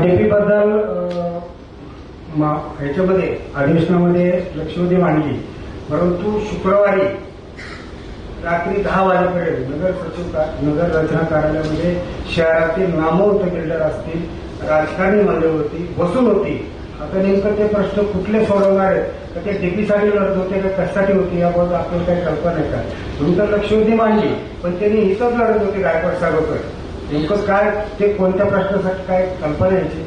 DP बद्दल ह्याच्यामध्ये अधिवेशनामध्ये लक्षवेधी मांडली. परंतु शुक्रवारी रात्री दहा वाजेपर्यंत नगर सचिव नगर रचना कार्यालयामध्ये शहरातील नामवंत बिल्डर असतील राजकारणी मध्ये होती बसून होती. आता नेमकं ते प्रश्न कुठले सोडवणार आहेत? तर ते डीपीसाठी लढत होते का कशासाठी होती याबाबत आपल्याला काही कल्पना आहे का तुमचं लक्षवेधी मांडली पण त्यांनी इथंच लढत होती गायकवाड साहेबांकडे. नेमकं काय ते कोणत्या प्रश्नासाठी काय कल्पना यायची?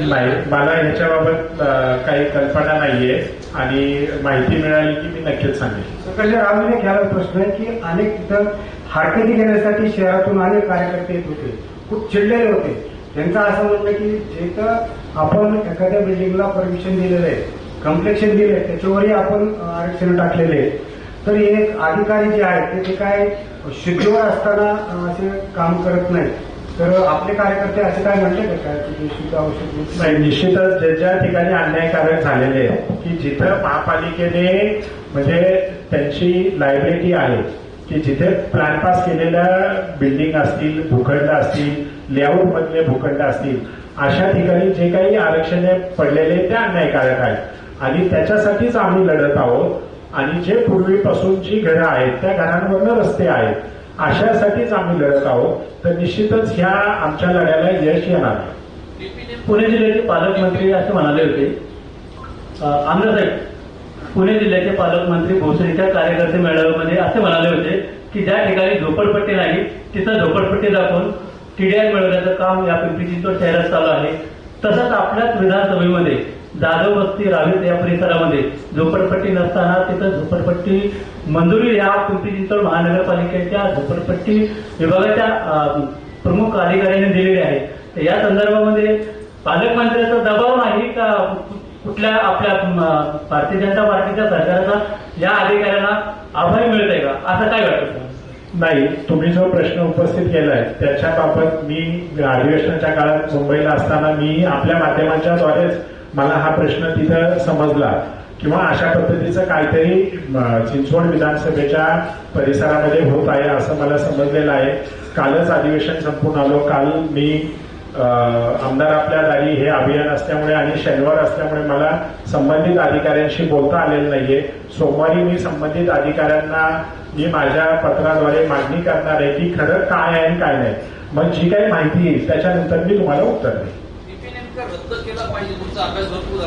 नाही मला ह्याच्याबाबत काही कल्पना नाहीये. आणि माहिती मिळाली की मी नक्कीच सांगेन. सकाळच्या रामने घ्यायला प्रश्न आहे की अनेक तिथं हरकती घेण्यासाठी शहरातून अनेक कार्यकर्ते येत होते खूप चिडलेले होते. त्यांचं असं म्हणणं की जिथं आपण एखाद्या बिल्डिंगला परमिशन दिलेलं आहे कम्प्लेक्शन दिले आहे त्याच्यावरही आपण आरक्षण टाकलेले आहे. तर एक अधिकारी जे आहेत ते- ते काय शुद्धीवर असताना असे काम करत नाहीत. तर आपले कार्यकर्ते असे काय म्हणले का? काय आवश्यक नाही? निश्चितच ज्या ज्या ठिकाणी अन्यायकारक झालेले आहे की जिथं महापालिकेने म्हणजे त्यांची लायब्ररी आहे की जिथे प्लॅन पास केलेल्या बिल्डिंग असतील भूखंड असतील लेआउट मधले भूखंड असतील अशा ठिकाणी जे काही आरक्षणे पडलेले ते अन्यायकारक आहेत. आणि त्याच्यासाठीच आम्ही लढत आहोत आणि जे पूर्वीपासून जी घरं आहेत त्या घरांवरनं रस्ते आहेत अशासाठीच आम्ही लढत आहोत. तर निश्चितच ह्या आमच्या लढ्याला यश येणार आहे. पुणे जिल्ह्याचे पालकमंत्री असे म्हणाले होते. आमदार साहेब पुणे जिल्ह्याचे पालकमंत्री भोसरीच्या कार्यकर्ते मेळाव्यामध्ये असे म्हणाले होते की ज्या ठिकाणी झोपडपट्टी नाही तिथं झोपडपट्टी दाखवून टीडीआय मिळवण्याचं काम या पिंपरी चिंचवड शहरात चालू आहे. तसंच आपल्याच विधानसभेमध्ये जाधव वस्ती रावीत या परिसरामध्ये. झोपडपट्टी नसताना तिथं झोपडपट्टी मंजुरी या पिंपरी चिंचवड महानगरपालिकेच्या झोपडपट्टी विभागाच्या प्रमुख अधिकाऱ्यांनी दिलेली आहे. या संदर्भामध्ये पालकमंत्र्याचा दबाव नाही का? कुठल्या आपल्या भारतीय जनता पार्टीच्या सरकारचा या अधिकाऱ्यांना मिळत आहे का? असं काय वाटतं नाही तुम्ही जो प्रश्न उपस्थित केलाय त्याच्याबाबत मी अधिवेशनाच्या काळात मुंबईला असताना मी आपल्या माध्यमांच्या द्वारेच मला हा प्रश्न तिथं समजला. किंवा अशा पद्धतीचं काहीतरी चिंचवड विधानसभेच्या परिसरामध्ये होत आहे असं मला समजलेलं आहे. कालच अधिवेशन संपून आलो. काल मी आमदार आपल्या दारी हे अभियान असल्यामुळे आणि शनिवार असल्यामुळे मला संबंधित अधिकाऱ्यांशी बोलता आलेलं नाहीये. सोमवारी मी संबंधित अधिकाऱ्यांना मी माझ्या पत्राद्वारे मागणी करणार आहे की खरं काय आहे आणि काय नाही. मग जी काही माहिती येईल त्याच्यानंतर मी तुम्हाला उत्तर देईन. रद्द केला पाहिजे तुमचा अभ्यास भरपूर